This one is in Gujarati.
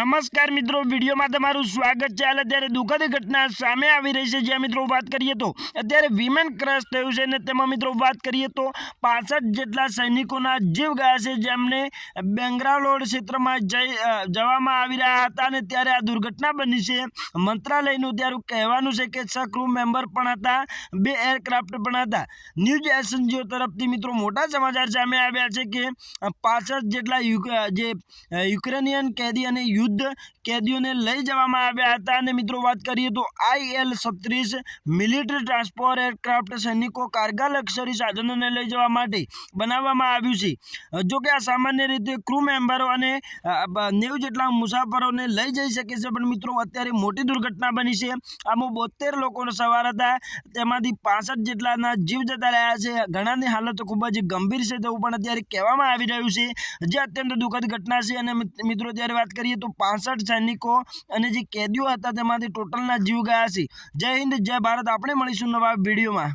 નમસ્કાર મિત્રો, વિડીયોમાં તમારું સ્વાગત છે. હાલ અત્યારે દુઃખદ ઘટના સામે આવી રહી છે. જ્યાં મિત્રો વાત કરીએ તો અત્યારે વિમેન ક્રશ થયું છે અને તેમાં મિત્રો વાત કરીએ તો પાસઠ જેટલા સૈનિકોના જીવ ગયા છે. જેમને બેંગ્રાલોર ક્ષેત્રમાં જઈ જવામાં આવી રહ્યા હતા અને ત્યારે આ દુર્ઘટના બની છે. મંત્રાલયનું ત્યારે કહેવાનું છે કે છ મેમ્બર પણ હતા, બે એરક્રાફ્ટ પણ હતા. ન્યૂઝ એસએનજીઓ તરફથી મિત્રો મોટા સમાચાર સામે આવ્યા છે કે પાસઠ જેટલા જે યુક્રેનિયન કેદી અને યુદ્ધ કેદીઓને લઈ જવામાં આવ્યા હતા. અને મિત્રો, વાત કરીએ તો આઈ એલ છત્રીસ મિલિટરી ટ્રાન્સપોર્ટ એરક્રાફ્ટ સૈનિકો કારગા લક્ષરી સાધનોને લઈ જવા માટે બનાવવામાં આવ્યું છે. જો કે આ સામાન્ય રીતે ક્રૂ મેમ્બરો અને નેવું જેટલા મુસાફરોને લઈ જઈ શકે છે. પણ મિત્રો, અત્યારે મોટી દુર્ઘટના બની છે. આમાં બોતેર લોકોનો સવાર હતા. તેમાંથી પાસઠ જેટલાના જીવ જતા રહ્યા છે. ઘણાની હાલત ખૂબ જ ગંભીર છે તેવું પણ અત્યારે કહેવામાં આવી રહ્યું છે. જે અત્યંત દુઃખદ ઘટના છે. અને મિત્રો ત્યારે વાત કરીએ તો પાસઠ સૈનિકો અને જે કેદીઓ હતા તેમાંથી ટોટલના જીવ ગયા છે. જય હિન્દ, જય ભારત. આપણે મળીશું નવા વિડીયોમાં.